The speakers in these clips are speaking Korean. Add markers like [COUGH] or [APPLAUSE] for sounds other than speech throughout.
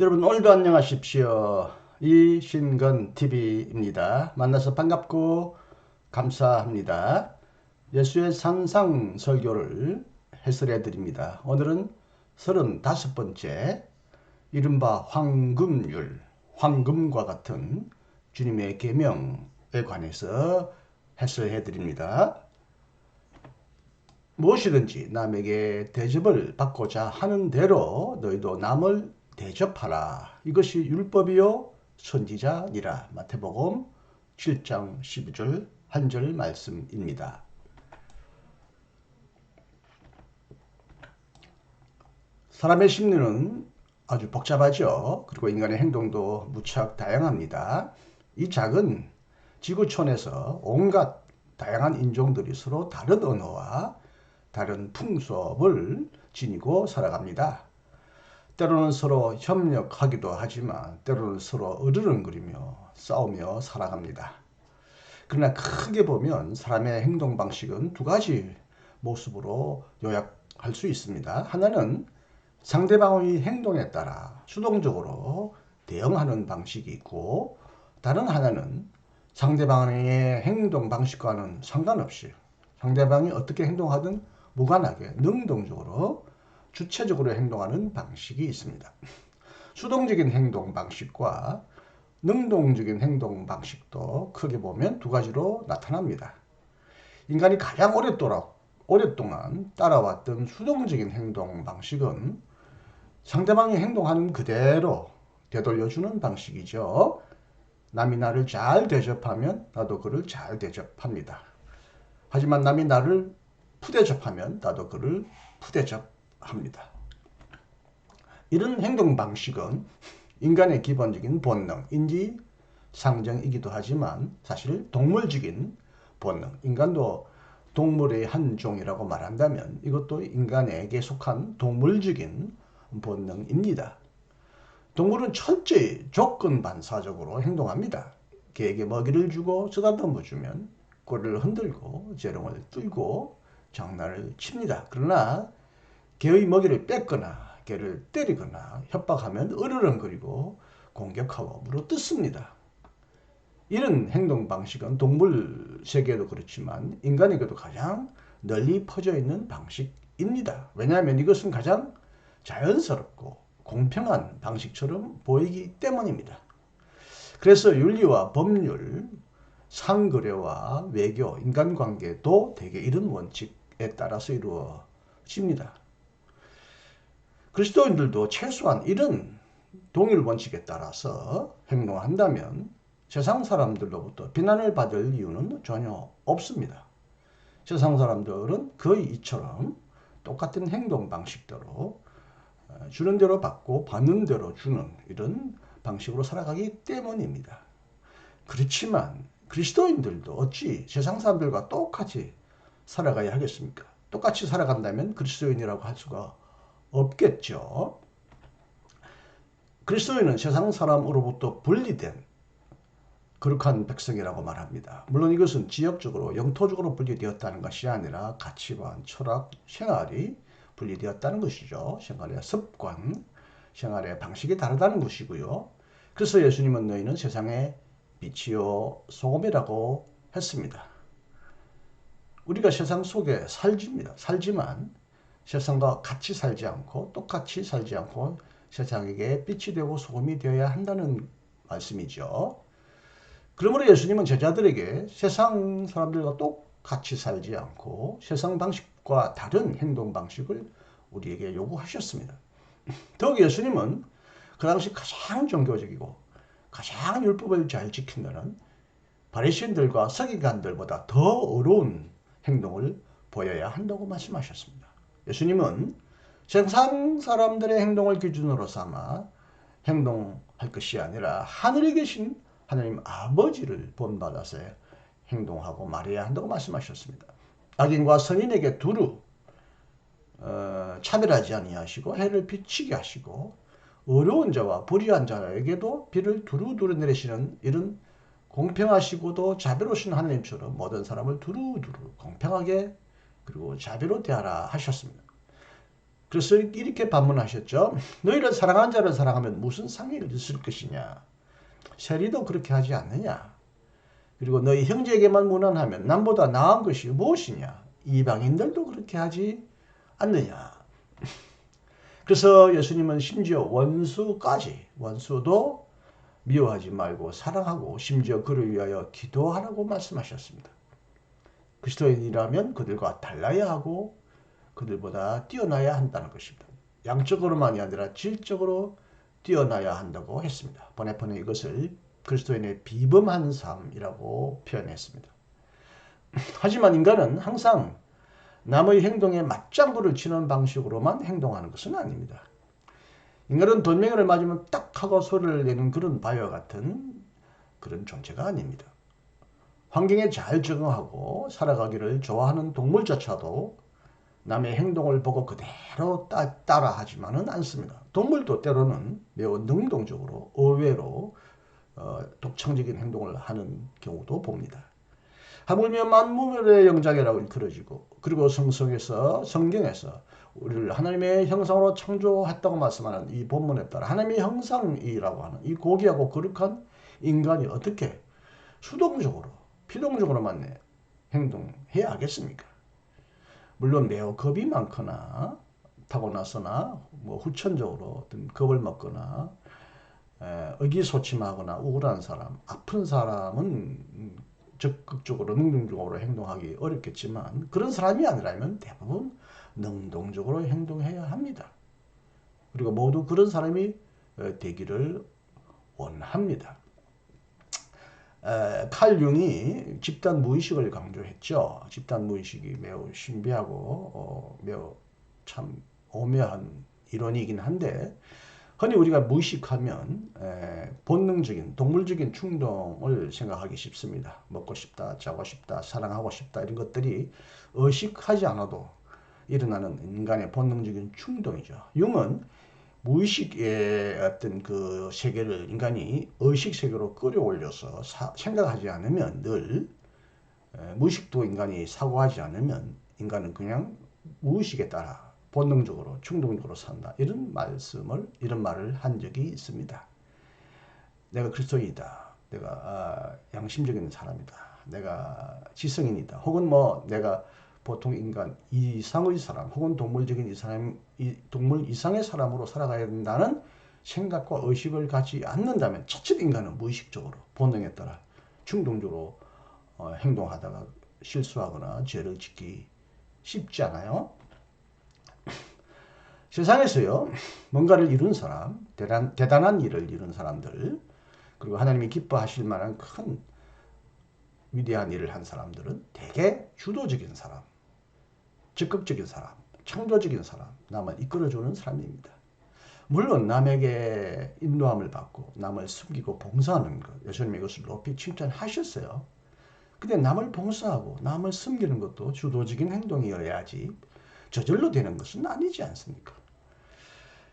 여러분 오늘도 안녕하십시오. 이신건 TV입니다. 만나서 반갑고 감사합니다. 예수의 산상 설교를 해설해 드립니다. 오늘은 35번째 이른바 황금률, 황금과 같은 주님의 계명에 관해서 해설해 드립니다. 무엇이든지 남에게 대접을 받고자 하는 대로 너희도 남을 대접하라. 이것이 율법이요 선지자니라. 마태복음 7장 12절 한 절 말씀입니다. 사람의 심리는 아주 복잡하죠. 그리고 인간의 행동도 무척 다양합니다. 이 작은 지구촌에서 온갖 다양한 인종들이 서로 다른 언어와 다른 풍속을 지니고 살아갑니다. 때로는 서로 협력하기도 하지만 때로는 서로 으르렁거리며 싸우며 살아갑니다. 그러나 크게 보면 사람의 행동 방식은 두 가지 모습으로 요약할 수 있습니다. 하나는 상대방의 행동에 따라 수동적으로 대응하는 방식이 있고 다른 하나는 상대방의 행동 방식과는 상관없이 상대방이 어떻게 행동하든 무관하게 능동적으로 주체적으로 행동하는 방식이 있습니다. 수동적인 행동 방식과 능동적인 행동 방식도 크게 보면 두 가지로 나타납니다. 인간이 가장 오랫도록 오랫동안 따라왔던 수동적인 행동 방식은 상대방이 행동하는 그대로 되돌려주는 방식이죠. 남이 나를 잘 대접하면 나도 그를 잘 대접합니다. 하지만 남이 나를 푸대접하면 나도 그를 푸대접 합니다. 이런 행동 방식은 인간의 기본적인 본능, 인지 상정이기도 하지만 사실 동물적인 본능, 인간도 동물의 한 종이라고 말한다면 이것도 인간에게 속한 동물적인 본능입니다. 동물은 철저히 조건 반사적으로 행동합니다. 개에게 먹이를 주고 쓰다듬어 주면 꼬리를 흔들고 재롱을 들고 장난을 칩니다. 그러나 개의 먹이를 뺏거나 개를 때리거나 협박하면 으르렁거리고 공격하고 물어뜯습니다. 이런 행동 방식은 동물 세계에도 그렇지만 인간에게도 가장 널리 퍼져 있는 방식입니다. 왜냐하면 이것은 가장 자연스럽고 공평한 방식처럼 보이기 때문입니다. 그래서 윤리와 법률, 상거래와 외교, 인간관계도 대개 이런 원칙에 따라서 이루어집니다. 그리스도인들도 최소한 이런 동일 원칙에 따라서 행동한다면 세상 사람들로부터 비난을 받을 이유는 전혀 없습니다. 세상 사람들은 거의 이처럼 똑같은 행동 방식대로 주는 대로 받고 받는 대로 주는 이런 방식으로 살아가기 때문입니다. 그렇지만 그리스도인들도 어찌 세상 사람들과 똑같이 살아가야 하겠습니까? 똑같이 살아간다면 그리스도인이라고 할 수가 없겠죠. 그리스도인은 세상 사람으로부터 분리된 거룩한 백성이라고 말합니다. 물론 이것은 지역적으로 영토적으로 분리되었다는 것이 아니라 가치관, 철학, 생활이 분리되었다는 것이죠. 생활의 습관, 생활의 방식이 다르다는 것이고요. 그래서 예수님은 너희는 세상의 빛이요 소금이라고 했습니다. 우리가 세상 속에 살집니다. 살지만 세상과 같이 살지 않고 똑같이 살지 않고 세상에게 빛이 되고 소금이 되어야 한다는 말씀이죠. 그러므로 예수님은 제자들에게 세상 사람들과 똑같이 살지 않고 세상 방식과 다른 행동 방식을 우리에게 요구하셨습니다. [LAUGHS] 더욱 예수님은 그 당시 가장 종교적이고 가장 율법을 잘 지킨다는 바리새인들과 서기관들보다 더 어려운 행동을 보여야 한다고 말씀하셨습니다. 예수님은 세상 사람들의 행동을 기준으로 삼아 행동할 것이 아니라 하늘에 계신 하나님 아버지를 본받아서 행동하고 말해야 한다고 말씀하셨습니다. 악인과 선인에게 두루 어, 차별하지 아니하시고 해를 비치게 하시고 어려운 자와 불의한 자에게도 비를 두루두루 내리시는 이런 공평하시고도 자비로우신 하나님처럼 모든 사람을 두루두루 공평하게 그리고 자비로 대하라 하셨습니다. 그래서 이렇게 반문하셨죠. 너희를 사랑한 자를 사랑하면 무슨 상해를 있을 것이냐. 세리도 그렇게 하지 않느냐. 그리고 너희 형제에게만 무난하면 남보다 나은 것이 무엇이냐. 이방인들도 그렇게 하지 않느냐. 그래서 예수님은 심지어 원수까지 원수도 미워하지 말고 사랑하고 심지어 그를 위하여 기도하라고 말씀하셨습니다. 그리스도인이라면 그들과 달라야 하고 그들보다 뛰어나야 한다는 것입니다. 양적으로만이 아니라 질적으로 뛰어나야 한다고 했습니다. 보네포는 이것을 그리스도인의 비범한 삶이라고 표현했습니다. [CLEARS THROAT] 하지만 인간은 항상 남의 행동에 맞장구를 치는 방식으로만 행동하는 것은 아닙니다. 인간은 돈명이를 맞으면 딱 하고 소리를 내는 그런 바위와 같은 그런 존재가 아닙니다. 환경에 잘 적응하고 살아가기를 좋아하는 동물조차도 남의 행동을 보고 그대로 따, 따라 하지만은 않습니다. 동물도 때로는 매우 능동적으로 의외로 어, 독창적인 행동을 하는 경우도 봅니다. 하물며 만물의 영장이라고 일컬어지고 그리고 성성에서 성경에서 우리를 하나님의 형상으로 창조했다고 말씀하는 이 본문에 따라 하나님의 형상이라고 하는 이 고귀하고 거룩한 인간이 어떻게 수동적으로 필동적으로만 행동해야 하겠습니까? 물론 매우 겁이 많거나 타고나서나 뭐 후천적으로 어떤 겁을 먹거나 에, 의기소침하거나 우울한 사람, 아픈 사람은 적극적으로 능동적으로 행동하기 어렵겠지만 그런 사람이 아니라면 대부분 능동적으로 행동해야 합니다. 그리고 모두 그런 사람이 어, 되기를 원합니다. 칼 융이 집단 무의식을 강조했죠. 집단 무의식이 매우 신비하고 어, 매우 참 오묘한 이론이긴 한데 흔히 우리가 무의식하면 에, 본능적인 동물적인 충동을 생각하기 쉽습니다. 먹고 싶다, 자고 싶다, 사랑하고 싶다 이런 것들이 의식하지 않아도 일어나는 인간의 본능적인 충동이죠. 융은 무의식의 어떤 그 세계를 인간이 의식 세계로 끌어올려서 사, 생각하지 않으면 늘 에, 무의식도 인간이 사고하지 않으면 인간은 그냥 무의식에 따라 본능적으로 충동적으로 산다 이런 말씀을 이런 말을 한 적이 있습니다. 내가 그리스도이다. 내가 아, 양심적인 사람이다. 내가 지성인이다. 혹은 뭐 내가 보통 인간 이상의 사람 혹은 동물적인 이 사람 이 동물 이상의 사람으로 살아가야 된다는 생각과 의식을 갖지 않는다면 첫째 인간은 무의식적으로 본능에 따라 충동적으로 어, 행동하다가 실수하거나 죄를 짓기 쉽지 않아요. [CLEARS THROAT] 세상에서요 뭔가를 이룬 사람 대단, 대단한 일을 이룬 사람들 그리고 하나님이 기뻐하실 만한 큰 위대한 일을 한 사람들은 대개 주도적인 사람 적극적인 사람, 창조적인 사람, 남을 이끌어주는 사람입니다. 물론 남에게 인도함을 받고 남을 숨기고 봉사하는 것, 예수님이 이것을 높이 칭찬하셨어요. 근데 남을 봉사하고 남을 숨기는 것도 주도적인 행동이어야지 저절로 되는 것은 아니지 않습니까?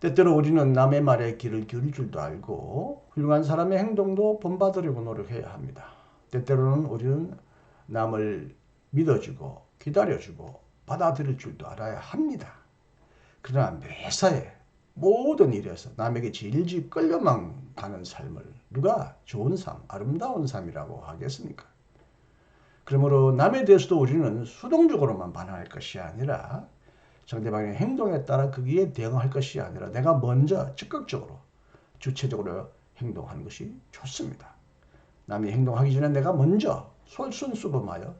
때때로 우리는 남의 말에 귀를 기울일 줄도 알고 훌륭한 사람의 행동도 본받으려고 노력해야 합니다. 때때로는 우리는 남을 믿어주고 기다려주고 받아들일 줄도 알아야 합니다. 그러나 매사에 모든 일에서 남에게 질질 끌려만 가는 삶을 누가 좋은 삶, 아름다운 삶이라고 하겠습니까? 그러므로 남에 대해서도 우리는 수동적으로만 반응할 것이 아니라 상대방의 행동에 따라 거기에 대응할 것이 아니라 내가 먼저 적극적으로 주체적으로 행동하는 것이 좋습니다. 남이 행동하기 전에 내가 먼저 솔선수범하여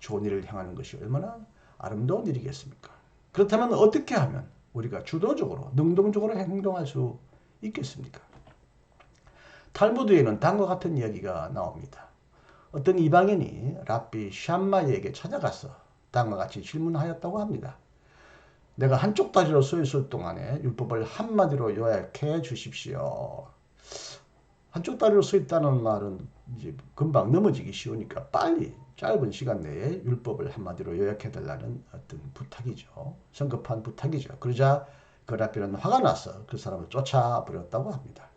좋은 일을 행하는 것이 얼마나 아름다운 일이겠습니까? 그렇다면 어떻게 하면 우리가 주도적으로 능동적으로 행동할 수 있겠습니까? 탈무드에는 다음과 같은 이야기가 나옵니다. 어떤 이방인이 랍비 샴마에게 찾아가서 다음과 같이 질문하였다고 합니다. 내가 한쪽 다리로 서 있을 동안에 율법을 한마디로 요약해 주십시오. 한쪽 다리로 서 있다는 말은 이제 금방 넘어지기 쉬우니까 빨리 짧은 시간 내에 율법을 한마디로 요약해 달라는 어떤 부탁이죠. 성급한 부탁이죠. 그러자 그 랍비는 화가 나서 그 사람을 쫓아버렸다고 합니다.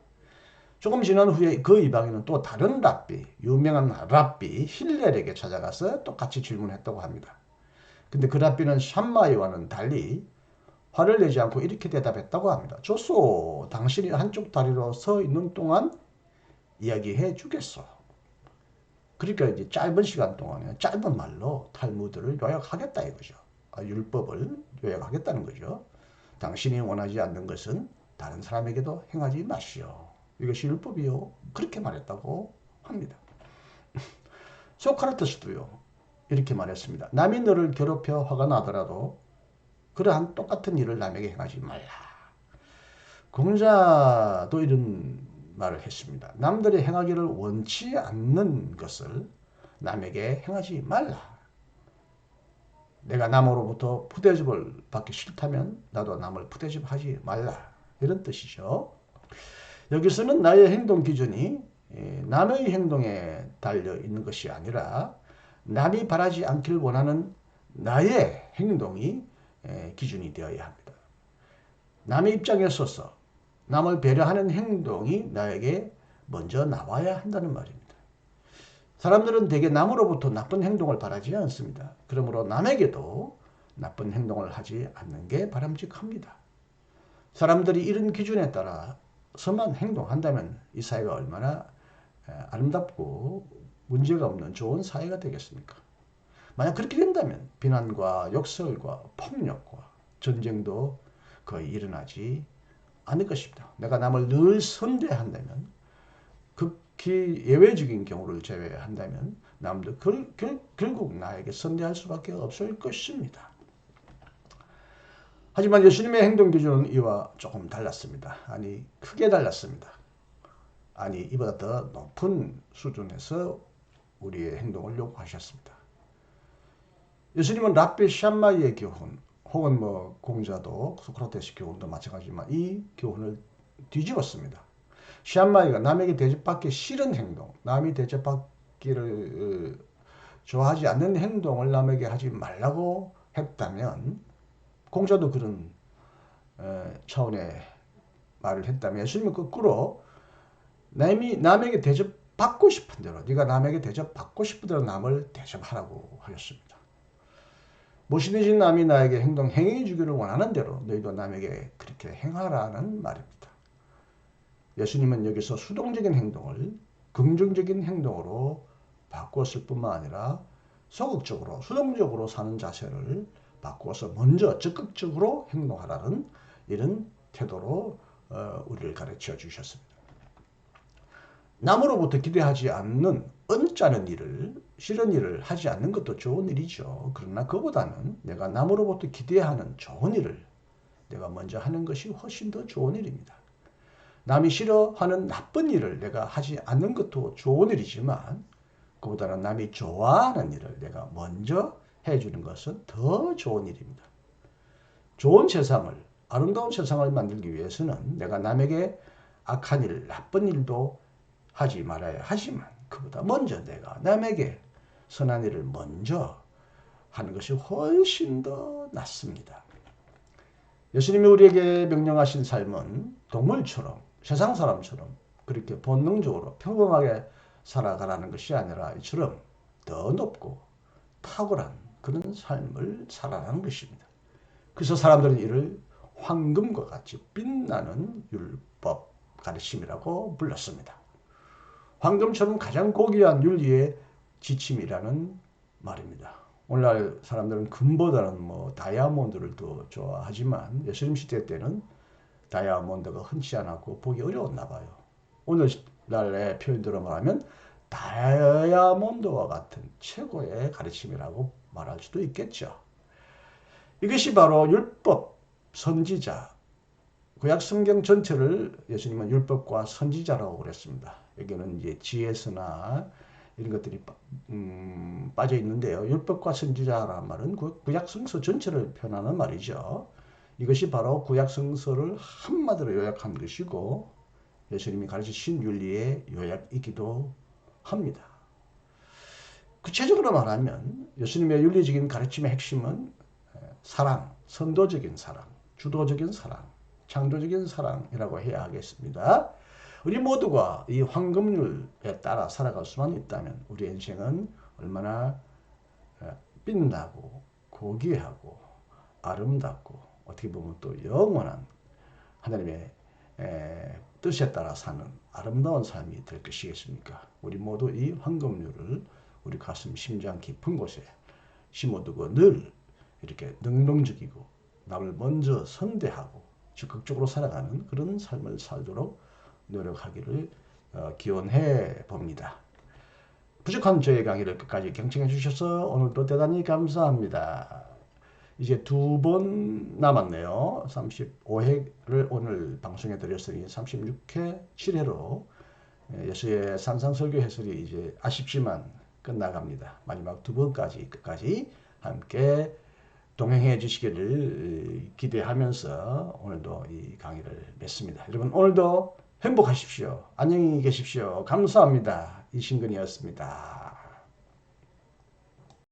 조금 지난 후에 그 이방인은 또 다른 랍비, 유명한 랍비 힐렐에게 찾아가서 똑같이 질문했다고 합니다. 근데 그 랍비는 샴마이와는 달리 화를 내지 않고 이렇게 대답했다고 합니다. 좋소. 당신이 한쪽 다리로 서 있는 동안 이야기해 주겠소. 그러니까 이제 짧은 시간 동안에 짧은 말로 탈무드를 요약하겠다 이거죠. 아, 율법을 요약하겠다는 거죠. 당신이 원하지 않는 것은 다른 사람에게도 행하지 마시오. 이것이 율법이요. 그렇게 말했다고 합니다. [LAUGHS] 소크라테스도요. 이렇게 말했습니다. 남이 너를 괴롭혀 화가 나더라도 그러한 똑같은 일을 남에게 행하지 말라. 공자도 이런 말을 했습니다. 남들이 행하기를 원치 않는 것을 남에게 행하지 말라. 내가 남으로부터 푸대접을 받기 싫다면 나도 남을 푸대접하지 말라. 이런 뜻이죠. 여기서는 나의 행동 기준이 예, 남의 행동에 달려 있는 것이 아니라 남이 바라지 않길 원하는 나의 행동이 예, 기준이 되어야 합니다. 남의 입장에 서서 남을 배려하는 행동이 나에게 먼저 나와야 한다는 말입니다. 사람들은 대개 남으로부터 나쁜 행동을 바라지 않습니다. 그러므로 남에게도 나쁜 행동을 하지 않는 게 바람직합니다. 사람들이 이런 기준에 따라서만 행동한다면 이 사회가 얼마나 아름답고 문제가 없는 좋은 사회가 되겠습니까? 만약 그렇게 된다면 비난과 역설과 폭력과 전쟁도 거의 일어나지 않을 것입니다. 내가 남을 늘 선대한다면 극히 예외적인 경우를 제외한다면 남도 결, 결, 결국 나에게 선대할 수밖에 없을 것입니다. 하지만 예수님의 행동 기준은 이와 조금 달랐습니다. 아니 크게 달랐습니다. 아니 이보다 더 높은 수준에서 우리의 행동을 요구하셨습니다. 예수님은 라비 샴마이의 교훈 혹은 뭐 공자도 소크라테스 교훈도 마찬가지지만 이 교훈을 뒤집었습니다. 샴마이가 남에게 대접받기 싫은 행동, 남이 대접받기를 어, 좋아하지 않는 행동을 남에게 하지 말라고 했다면 공자도 그런 어, 차원의 말을 했다면 예수님은 거꾸로 남이 남에게 대접받고 싶은 대로 네가 남에게 대접받고 싶은 대로 남을 대접하라고 하셨습니다. 무엇이든지 남이 나에게 행동 행해 주기를 원하는 대로 너희도 남에게 그렇게 행하라는 말입니다. 예수님은 여기서 수동적인 행동을 긍정적인 행동으로 바꾸었을 뿐만 아니라 소극적으로 수동적으로 사는 자세를 바꾸어서 먼저 적극적으로 행동하라는 이런 태도로 어, 우리를 가르쳐 주셨습니다. 남으로부터 기대하지 않는 언짢은 일을 싫은 일을 하지 않는 것도 좋은 일이죠. 그러나 그보다는 내가 남으로부터 기대하는 좋은 일을 내가 먼저 하는 것이 훨씬 더 좋은 일입니다. 남이 싫어하는 나쁜 일을 내가 하지 않는 것도 좋은 일이지만 그보다는 남이 좋아하는 일을 내가 먼저 해주는 것은 더 좋은 일입니다. 좋은 세상을 아름다운 세상을 만들기 위해서는 내가 남에게 악한 일, 나쁜 일도 하지 말아야 하지만 그보다 먼저 내가 남에게 선한 일을 먼저 하는 것이 훨씬 더 낫습니다. 예수님이 우리에게 명령하신 삶은 동물처럼 세상 사람처럼 그렇게 본능적으로 평범하게 살아가라는 것이 아니라 이처럼 더 높고 탁월한 그런 삶을 살아가는 것입니다. 그래서 사람들은 이를 황금과 같이 빛나는 율법 가르침이라고 불렀습니다. 황금처럼 가장 고귀한 윤리의 지침이라는 말입니다. 오늘날 사람들은 금보다는 뭐 다이아몬드를 더 좋아하지만 예수님 시대 때는 다이아몬드가 흔치 않았고 보기 어려웠나 봐요. 오늘날의 표현대로 말하면 다이아몬드와 같은 최고의 가르침이라고 말할 수도 있겠죠. 이것이 바로 율법, 선지자, 구약 성경 전체를 예수님은 율법과 선지자라고 그랬습니다. 여기는 이제 지혜서나 이런 것들이 음, 빠져 있는데요. 율법과 선지자라는 말은 구약 성서 전체를 표현하는 말이죠. 이것이 바로 구약 성서를 한마디로 요약한 것이고 예수님이 가르치신 윤리의 요약이기도 합니다. 구체적으로 말하면 예수님의 윤리적인 가르침의 핵심은 사랑, 선도적인 사랑, 주도적인 사랑, 창조적인 사랑이라고 해야 하겠습니다. 우리 모두가 이 황금률에 따라 살아갈 수만 있다면 우리 인생은 얼마나 빛나고 고귀하고 아름답고 어떻게 보면 또 영원한 하나님의 에, 뜻에 따라 사는 아름다운 삶이 될 것이겠습니까? 우리 모두 이 황금률을 우리 가슴 심장 깊은 곳에 심어두고 늘 이렇게 능동적이고 남을 먼저 선대하고 적극적으로 살아가는 그런 삶을 살도록 노력하기를 어, 기원해 봅니다. 부족한 저의 강의를 끝까지 경청해 주셔서 오늘도 대단히 감사합니다. 이제 두 번 남았네요. 35회를 오늘 방송해 드렸으니 36회 7회로 예수의 산상설교 해설이 이제 아쉽지만 끝나갑니다. 마지막 두 번까지 끝까지 함께 동행해 주시기를 기대하면서 오늘도 이 강의를 맺습니다. 여러분 오늘도 행복하십시오. 안녕히 계십시오. 감사합니다. 이신근이었습니다.